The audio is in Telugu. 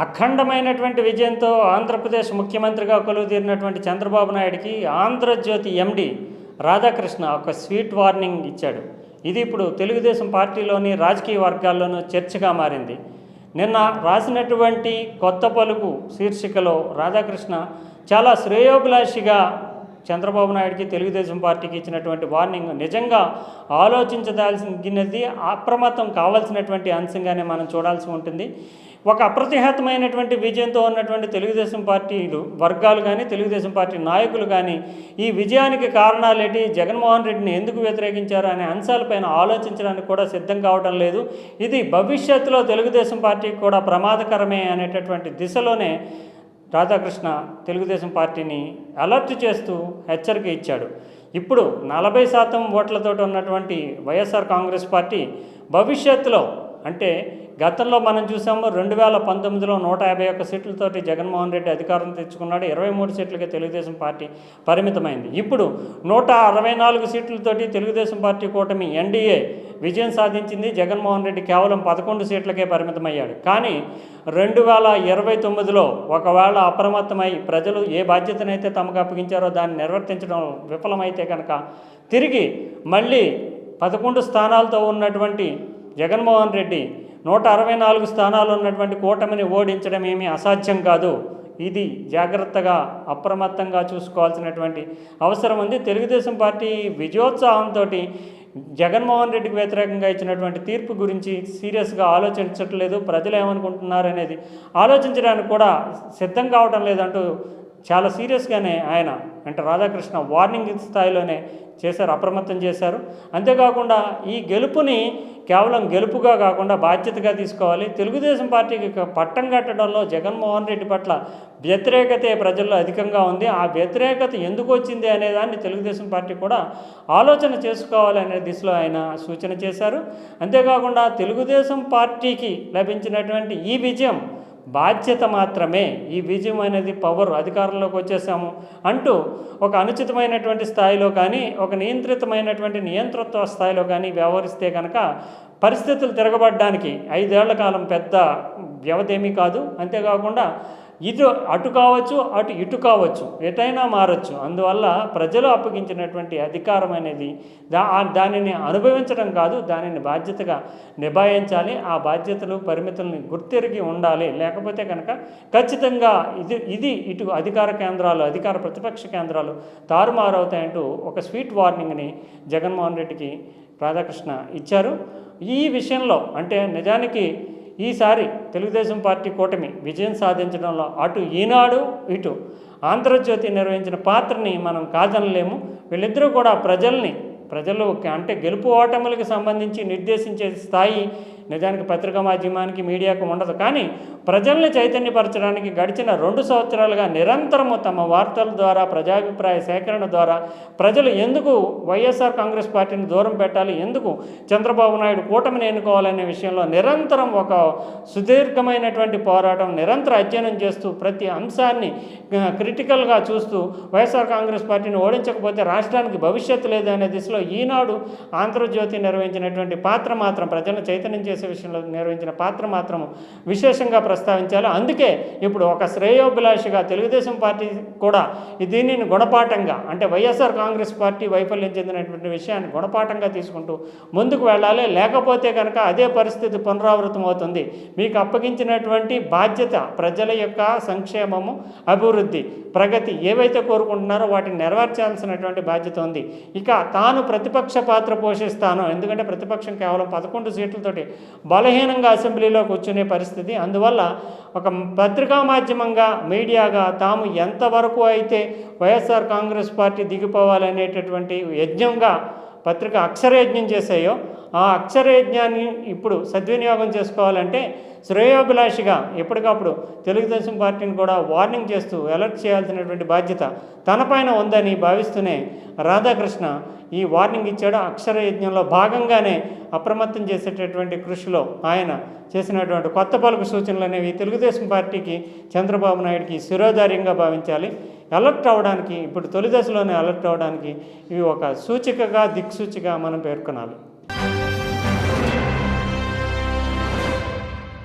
అఖండమైనటువంటి విజయంతో ఆంధ్రప్రదేశ్ ముఖ్యమంత్రిగా కొలువుదీరినటువంటి చంద్రబాబు నాయుడికి ఆంధ్రజ్యోతి ఎండి రాధాకృష్ణ ఒక స్వీట్ వార్నింగ్ ఇచ్చాడు. ఇది ఇప్పుడు తెలుగుదేశం పార్టీలోని రాజకీయ వర్గాల్లోనూ చర్చగా మారింది. నిన్న రాసినటువంటి కొత్త పలుకు శీర్షికలో రాధాకృష్ణ చాలా శ్రేయోభిలాషిగా చంద్రబాబు నాయుడికి తెలుగుదేశం పార్టీకి ఇచ్చినటువంటి వార్నింగ్ నిజంగా ఆలోచించదాల్సినది అప్రమత్తం కావాల్సినటువంటి అంశంగానే మనం చూడాల్సి ఉంటుంది. ఒక అప్రతిహతమైనటువంటి విజయంతో ఉన్నటువంటి తెలుగుదేశం పార్టీలు వర్గాలు కానీ తెలుగుదేశం పార్టీ నాయకులు కానీ ఈ విజయానికి కారణాలేటి? జగన్మోహన్ రెడ్డిని ఎందుకు వ్యతిరేకించారు అనే అంశాలపైన ఆలోచించడానికి కూడా సిద్ధం కావడం లేదు. ఇది భవిష్యత్తులో తెలుగుదేశం పార్టీకి కూడా ప్రమాదకరమే అనేటటువంటి దిశలోనే రాధాకృష్ణ తెలుగుదేశం పార్టీని అలర్ట్ చేస్తూ హెచ్చరిక ఇచ్చాడు. ఇప్పుడు నలభై శాతం ఓట్లతో ఉన్నటువంటి వైఎస్ఆర్ కాంగ్రెస్ పార్టీ భవిష్యత్తులో అంటే గతంలో మనం చూసాము రెండు వేల పంతొమ్మిదిలో నూట యాభై ఒక్క సీట్లతోటి జగన్మోహన్ రెడ్డి అధికారం తెచ్చుకున్నాడు. ఇరవై మూడు సీట్లకి తెలుగుదేశం పార్టీ పరిమితమైంది. ఇప్పుడు నూట అరవై నాలుగు సీట్లతోటి తెలుగుదేశం పార్టీ కూటమి ఎన్డీఏ విజయం సాధించింది జగన్మోహన్ రెడ్డి కేవలం పదకొండు సీట్లకే పరిమితమయ్యాడు. కానీ రెండు వేల ఇరవై తొమ్మిదిలో ఒకవేళ అప్రమత్తమై ప్రజలు ఏ బాధ్యతనైతే తమకు అప్పగించారో దాన్ని నిర్వర్తించడం విఫలమైతే కనుక తిరిగి మళ్ళీ పదకొండు స్థానాలతో ఉన్నటువంటి జగన్మోహన్ రెడ్డి నూట అరవై నాలుగు స్థానాలు ఉన్నటువంటి కూటమిని ఓడించడం ఏమీ అసాధ్యం కాదు. ఇది జాగ్రత్తగా అప్రమత్తంగా చూసుకోవాల్సినటువంటి అవసరం ఉంది. తెలుగుదేశం పార్టీ విజయోత్సాహంతో జగన్మోహన్ రెడ్డికి వ్యతిరేకంగా ఇచ్చినటువంటి తీర్పు గురించి సీరియస్గా ఆలోచించట్లేదు. ప్రజలు ఏమనుకుంటున్నారనేది ఆలోచించడానికి కూడా సిద్ధం కావడం లేదంటూ చాలా సీరియస్గానే ఆయన అంటే రాధాకృష్ణ వార్నింగ్ స్థాయిలోనే చేశారు అప్రమత్తం చేశారు. అంతేకాకుండా ఈ గెలుపుని కేవలం గెలుపుగా కాకుండా బాధ్యతగా తీసుకోవాలి. తెలుగుదేశం పార్టీకి పట్టం కట్టడంలో జగన్మోహన్ రెడ్డి పట్ల వ్యతిరేకతే ప్రజల్లో అధికంగా ఉంది. ఆ వ్యతిరేకత ఎందుకు వచ్చింది అనేదాన్ని తెలుగుదేశం పార్టీ కూడా ఆలోచన చేసుకోవాలి అనే దిశలో ఆయన సూచన చేశారు. అంతేకాకుండా తెలుగుదేశం పార్టీకి లభించినటువంటి ఈ విజయం బాధ్యత మాత్రమే ఈ విజయం అనేది పవర్ అధికారంలోకి వచ్చేసాము అంటూ ఒక అనుచితమైనటువంటి స్థాయిలో కానీ ఒక నియంత్రితమైనటువంటి నియంతృత్వ స్థాయిలో కానీ వ్యవహరిస్తే కనుక పరిస్థితులు తిరగబడడానికి ఐదేళ్ళ కాలం పెద్ద వ్యవధేమీ కాదు. అంతేకాకుండా ఇటు అటు కావచ్చు అటు ఇటు కావచ్చు ఎటైనా మారచ్చు. అందువల్ల ప్రజలు అప్పగించినటువంటి అధికారం అనేది దా దానిని అనుభవించడం కాదు దానిని బాధ్యతగా నిభాయించాలి. ఆ బాధ్యతలు పరిమితుల్ని గుర్తెరిగి ఉండాలి. లేకపోతే కనుక ఖచ్చితంగా ఇది ఇది ఇటు అధికార కేంద్రాలు అధికార ప్రతిపక్ష కేంద్రాలు తారుమారవుతాయంటూ ఒక స్వీట్ వార్నింగ్ని జగన్మోహన్ రెడ్డికి రాధాకృష్ణ ఇచ్చారు. ఈ విషయంలో అంటే నిజానికి ఈసారి తెలుగుదేశం పార్టీ కూటమి విజయం సాధించడంలో అటు ఈనాడు ఇటు ఆంధ్రజ్యోతి నిర్వహించిన పాత్రని మనం కాదనలేము. వీళ్ళిద్దరూ కూడా ప్రజల్ని ప్రజలు అంటే గెలుపు ఓటములకు సంబంధించి నిర్దేశించే స్థాయి నిజానికి పత్రికా మాధ్యమానికి మీడియాకు ఉండదు. కానీ ప్రజల్ని చైతన్యపరచడానికి గడిచిన రెండు సంవత్సరాలుగా నిరంతరము తమ వార్తల ద్వారా ప్రజాభిప్రాయ సేకరణ ద్వారా ప్రజలు ఎందుకు వైఎస్ఆర్ కాంగ్రెస్ పార్టీని దూరం పెట్టాలి? ఎందుకు చంద్రబాబు నాయుడు కూటమిని ఎన్నుకోవాలనే విషయంలో నిరంతరం ఒక సుదీర్ఘమైనటువంటి పోరాటం నిరంతర అధ్యయనం చేస్తూ ప్రతి అంశాన్ని క్రిటికల్గా చూస్తూ వైఎస్ఆర్ కాంగ్రెస్ పార్టీని ఓడించకపోతే రాష్ట్రానికి భవిష్యత్తు లేదు అనే దిశలో ఈనాడు ఆంధ్రజ్యోతి నిర్వహించినటువంటి పాత్ర మాత్రం ప్రజలను చైతన్యం చేసి విషయంలో నిర్వహించిన పాత్ర మాత్రం విశేషంగా ప్రస్తావించాలి. అందుకే ఇప్పుడు ఒక శ్రేయోభిలాషిగా తెలుగుదేశం పార్టీ కూడా దీనిని గుణపాఠంగా అంటే వైఎస్ఆర్ కాంగ్రెస్ పార్టీ వైఫల్యం చెందినటువంటి విషయాన్ని గుణపాఠంగా తీసుకుంటూ ముందుకు వెళ్ళాలి. లేకపోతే కనుక అదే పరిస్థితి పునరావృతం అవుతుంది. మీకు అప్పగించినటువంటి బాధ్యత ప్రజల యొక్క సంక్షేమము అభివృద్ధి ప్రగతి ఏవైతే కోరుకుంటున్నారో వాటిని నెరవేర్చాల్సినటువంటి బాధ్యత ఉంది. ఇక తాను ప్రతిపక్ష పాత్ర పోషిస్తాను. ఎందుకంటే ప్రతిపక్షం కేవలం పదకొండు సీట్లతోటి బలహీనంగా అసెంబ్లీలో కూర్చునే పరిస్థితి. అందువల్ల ఒక పత్రికా మాధ్యమంగా మీడియాగా తాము ఎంతవరకు అయితే వైఎస్ఆర్ కాంగ్రెస్ పార్టీ దిగిపోవాలనేటటువంటి యజ్ఞంగా పత్రిక అక్షరయజ్ఞం చేసాయో ఆ అక్షరయజ్ఞాన్ని ఇప్పుడు సద్వినియోగం చేసుకోవాలంటే శ్రేయోభిలాషిగా ఎప్పటికప్పుడు తెలుగుదేశం పార్టీని కూడా వార్నింగ్ చేస్తూ అలర్ట్ చేయాల్సినటువంటి బాధ్యత తనపైన ఉందని భావిస్తూనే రాధాకృష్ణ ఈ వార్నింగ్ ఇచ్చాడు. అక్షర యజ్ఞంలో భాగంగానే అప్రమత్తం చేసేటటువంటి కృషిలో ఆయన చేసినటువంటి కొత్త పలుకు సూచనలు అనేవి తెలుగుదేశం పార్టీకి చంద్రబాబు నాయుడికి శిరోధార్యంగా భావించాలి. అలర్ట్ అవ్వడానికి ఇప్పుడు తొలి దశలోనే అలర్ట్ అవ్వడానికి ఇవి ఒక సూచికగా దిక్సూచిగా మనం పేర్కొనాలి.